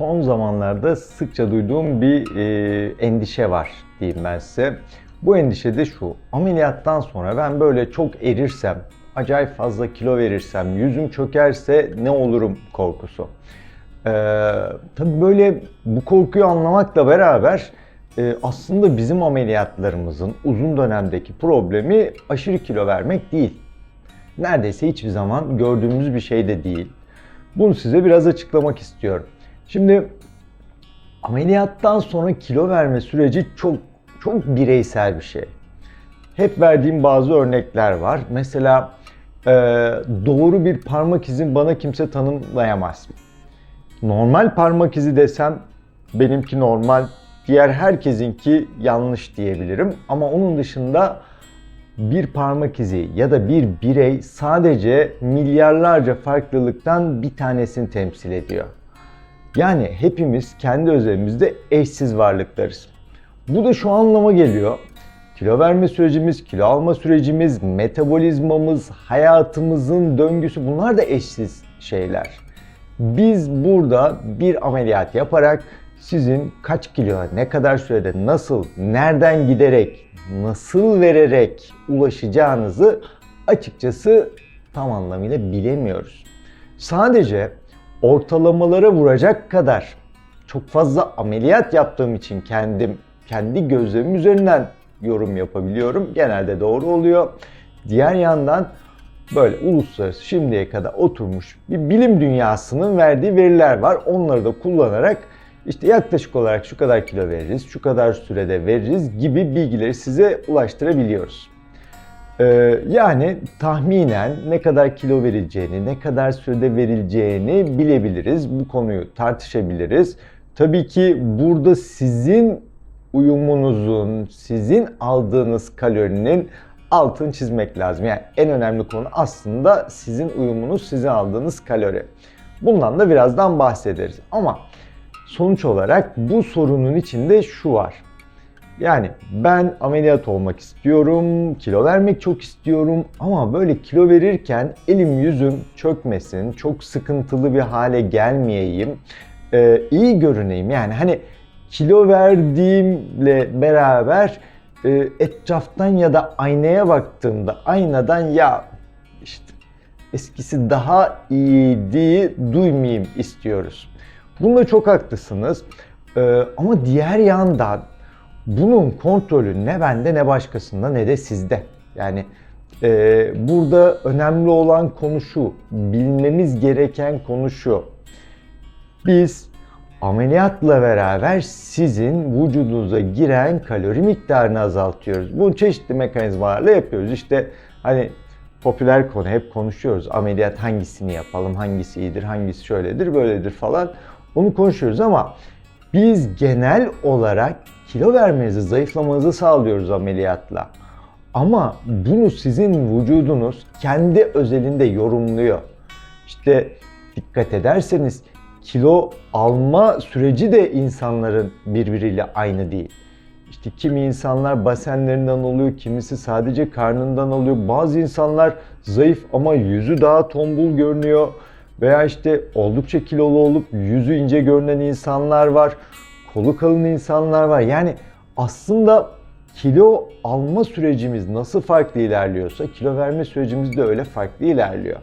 son zamanlarda sıkça duyduğum bir e, endişe var diyeyim ben size. Bu endişe de şu. Ameliyattan sonra ben böyle çok erirsem, acayip fazla kilo verirsem, yüzüm çökerse ne olurum korkusu. Ee, tabii böyle bu korkuyu anlamakla beraber e, aslında bizim ameliyatlarımızın uzun dönemdeki problemi aşırı kilo vermek değil. Neredeyse hiçbir zaman gördüğümüz bir şey de değil. Bunu size biraz açıklamak istiyorum. Şimdi ameliyattan sonra kilo verme süreci çok çok bireysel bir şey. Hep verdiğim bazı örnekler var. Mesela e, doğru bir parmak izin bana kimse tanımlayamaz. Normal parmak izi desem benimki normal, diğer herkesinki yanlış diyebilirim. Ama onun dışında bir parmak izi ya da bir birey sadece milyarlarca farklılıktan bir tanesini temsil ediyor. Yani hepimiz kendi özelimizde eşsiz varlıklarız. Bu da şu anlama geliyor. Kilo verme sürecimiz, kilo alma sürecimiz, metabolizmamız, hayatımızın döngüsü bunlar da eşsiz şeyler. Biz burada bir ameliyat yaparak sizin kaç kilo, ne kadar sürede, nasıl, nereden giderek, nasıl vererek ulaşacağınızı açıkçası tam anlamıyla bilemiyoruz. Sadece ortalamalara vuracak kadar çok fazla ameliyat yaptığım için kendim kendi gözlemim üzerinden yorum yapabiliyorum. Genelde doğru oluyor. Diğer yandan böyle uluslararası şimdiye kadar oturmuş bir bilim dünyasının verdiği veriler var. Onları da kullanarak işte yaklaşık olarak şu kadar kilo veririz, şu kadar sürede veririz gibi bilgileri size ulaştırabiliyoruz. Ee, yani tahminen ne kadar kilo verileceğini, ne kadar sürede verileceğini bilebiliriz. Bu konuyu tartışabiliriz. Tabii ki burada sizin uyumunuzun, sizin aldığınız kalorinin altını çizmek lazım. Yani en önemli konu aslında sizin uyumunuz, sizin aldığınız kalori. Bundan da birazdan bahsederiz. Ama sonuç olarak bu sorunun içinde şu var. Yani ben ameliyat olmak istiyorum, kilo vermek çok istiyorum ama böyle kilo verirken elim yüzüm çökmesin, çok sıkıntılı bir hale gelmeyeyim, e, iyi görüneyim. Yani hani kilo verdiğimle beraber e, etraftan ya da aynaya baktığımda aynadan ya işte eskisi daha iyiydi duymayayım istiyoruz. Bunda çok haklısınız. E, ama diğer yandan bunun kontrolü ne bende ne başkasında ne de sizde. Yani e, burada önemli olan konu şu, bilmemiz gereken konu şu. Biz ameliyatla beraber sizin vücudunuza giren kalori miktarını azaltıyoruz. Bunu çeşitli mekanizmalarla yapıyoruz. İşte hani popüler konu hep konuşuyoruz. Ameliyat hangisini yapalım, hangisi iyidir, hangisi şöyledir, böyledir falan. Onu konuşuyoruz ama biz genel olarak kilo vermenizi, zayıflamanızı sağlıyoruz ameliyatla. Ama bunu sizin vücudunuz kendi özelinde yorumluyor. İşte dikkat ederseniz kilo alma süreci de insanların birbiriyle aynı değil. İşte kimi insanlar basenlerinden oluyor, kimisi sadece karnından oluyor. Bazı insanlar zayıf ama yüzü daha tombul görünüyor. Veya işte oldukça kilolu olup yüzü ince görünen insanlar var. Kolu kalın insanlar var. Yani aslında kilo alma sürecimiz nasıl farklı ilerliyorsa kilo verme sürecimiz de öyle farklı ilerliyor.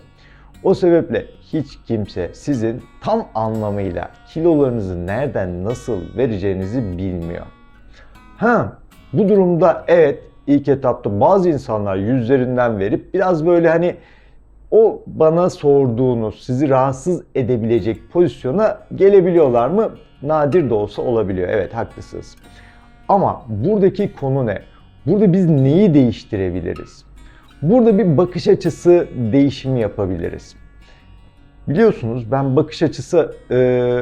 O sebeple hiç kimse sizin tam anlamıyla kilolarınızı nereden nasıl vereceğinizi bilmiyor. Ha, bu durumda evet ilk etapta bazı insanlar yüzlerinden verip biraz böyle hani o bana sorduğunuz, sizi rahatsız edebilecek pozisyona gelebiliyorlar mı? Nadir de olsa olabiliyor. Evet haklısınız. Ama buradaki konu ne? Burada biz neyi değiştirebiliriz? Burada bir bakış açısı değişimi yapabiliriz. Biliyorsunuz ben bakış açısı e,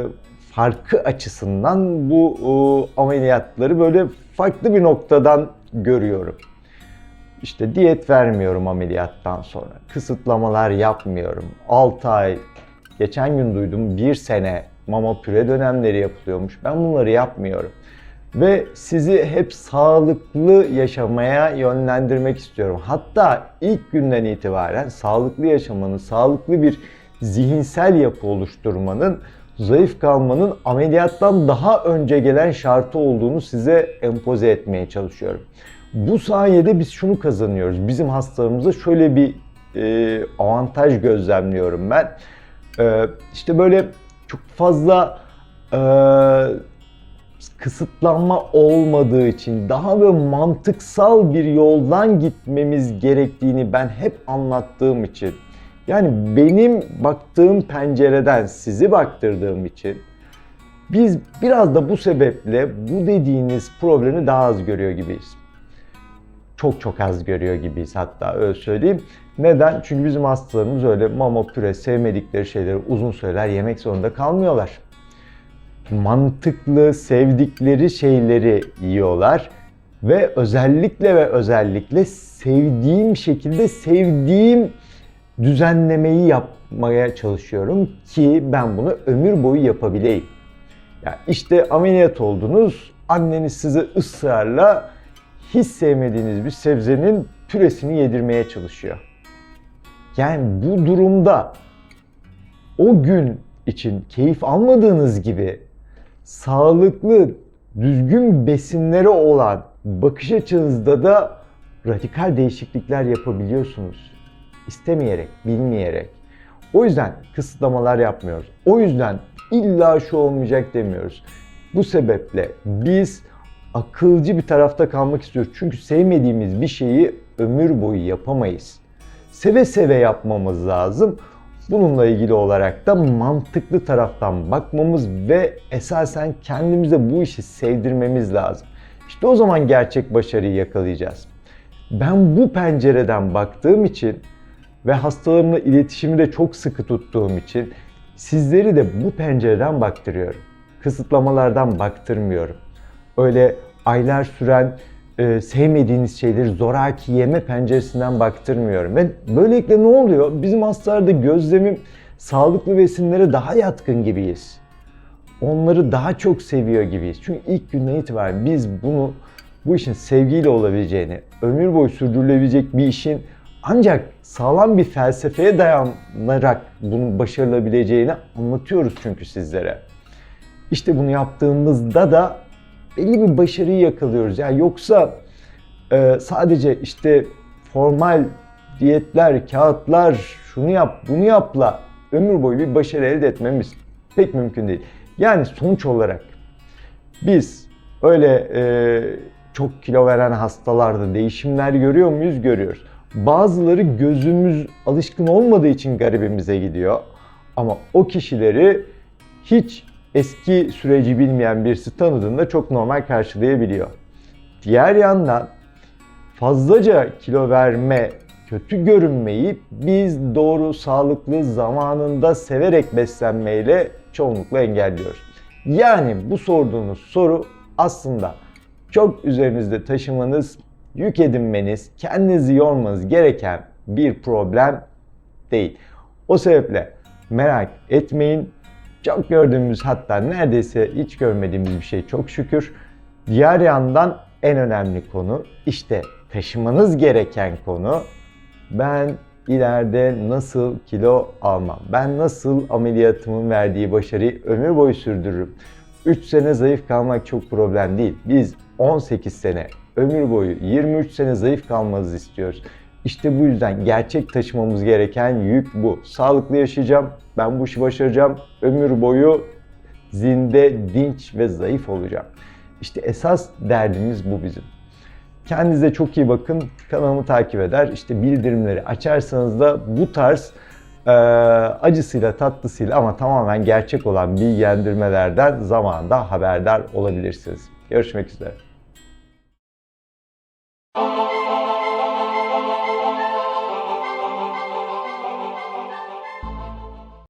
farkı açısından bu e, ameliyatları böyle farklı bir noktadan görüyorum. İşte diyet vermiyorum ameliyattan sonra. Kısıtlamalar yapmıyorum. 6 ay, geçen gün duydum 1 sene mama püre dönemleri yapılıyormuş. Ben bunları yapmıyorum. Ve sizi hep sağlıklı yaşamaya yönlendirmek istiyorum. Hatta ilk günden itibaren sağlıklı yaşamanın, sağlıklı bir zihinsel yapı oluşturmanın zayıf kalmanın ameliyattan daha önce gelen şartı olduğunu size empoze etmeye çalışıyorum. Bu sayede biz şunu kazanıyoruz. Bizim hastalarımıza şöyle bir e, avantaj gözlemliyorum ben. E, işte böyle çok fazla e, kısıtlanma olmadığı için daha böyle mantıksal bir yoldan gitmemiz gerektiğini ben hep anlattığım için yani benim baktığım pencereden sizi baktırdığım için biz biraz da bu sebeple bu dediğiniz problemi daha az görüyor gibiyiz. Çok çok az görüyor gibiyiz hatta öyle söyleyeyim. Neden? Çünkü bizim hastalarımız öyle mama püre sevmedikleri şeyleri uzun süreler yemek zorunda kalmıyorlar. Mantıklı, sevdikleri şeyleri yiyorlar ve özellikle ve özellikle sevdiğim şekilde sevdiğim düzenlemeyi yapmaya çalışıyorum ki ben bunu ömür boyu yapabileyim. Yani işte ameliyat oldunuz, anneniz size ısrarla hiç sevmediğiniz bir sebzenin püresini yedirmeye çalışıyor. Yani bu durumda o gün için keyif almadığınız gibi sağlıklı, düzgün besinleri olan bakış açınızda da radikal değişiklikler yapabiliyorsunuz. İstemeyerek, bilmeyerek. O yüzden kısıtlamalar yapmıyoruz. O yüzden illa şu olmayacak demiyoruz. Bu sebeple biz akılcı bir tarafta kalmak istiyoruz. Çünkü sevmediğimiz bir şeyi ömür boyu yapamayız. Seve seve yapmamız lazım. Bununla ilgili olarak da mantıklı taraftan bakmamız ve esasen kendimize bu işi sevdirmemiz lazım. İşte o zaman gerçek başarıyı yakalayacağız. Ben bu pencereden baktığım için ve hastalarımla iletişimi de çok sıkı tuttuğum için sizleri de bu pencereden baktırıyorum. Kısıtlamalardan baktırmıyorum. Öyle aylar süren e, sevmediğiniz şeyleri zoraki yeme penceresinden baktırmıyorum. Ve böylelikle ne oluyor? Bizim hastalarda gözlemim sağlıklı besinlere daha yatkın gibiyiz. Onları daha çok seviyor gibiyiz. Çünkü ilk günden itibaren biz bunu bu işin sevgiyle olabileceğini, ömür boyu sürdürülebilecek bir işin ancak sağlam bir felsefeye dayanarak bunun başarılabileceğini anlatıyoruz çünkü sizlere. İşte bunu yaptığımızda da belli bir başarıyı yakalıyoruz. Yani yoksa e, sadece işte formal diyetler, kağıtlar, şunu yap, bunu yapla ömür boyu bir başarı elde etmemiz pek mümkün değil. Yani sonuç olarak biz öyle e, çok kilo veren hastalarda değişimler görüyor muyuz? Görüyoruz. Bazıları gözümüz alışkın olmadığı için garibimize gidiyor. Ama o kişileri hiç eski süreci bilmeyen birisi tanıdığında çok normal karşılayabiliyor. Diğer yandan fazlaca kilo verme, kötü görünmeyi biz doğru, sağlıklı, zamanında severek beslenmeyle çoğunlukla engelliyoruz. Yani bu sorduğunuz soru aslında çok üzerinizde taşımanız, yük edinmeniz, kendinizi yormanız gereken bir problem değil. O sebeple merak etmeyin. Çok gördüğümüz hatta neredeyse hiç görmediğimiz bir şey çok şükür. Diğer yandan en önemli konu işte taşımanız gereken konu ben ileride nasıl kilo almam? Ben nasıl ameliyatımın verdiği başarıyı ömür boyu sürdürürüm? 3 sene zayıf kalmak çok problem değil. Biz 18 sene, ömür boyu 23 sene zayıf kalmanızı istiyoruz. İşte bu yüzden gerçek taşımamız gereken yük bu. Sağlıklı yaşayacağım, ben bu işi başaracağım, ömür boyu zinde, dinç ve zayıf olacağım. İşte esas derdimiz bu bizim. Kendinize çok iyi bakın. Kanalımı takip eder. İşte bildirimleri açarsanız da bu tarz e, acısıyla tatlısıyla ama tamamen gerçek olan bilgilendirmelerden zamanında haberdar olabilirsiniz. Görüşmek üzere.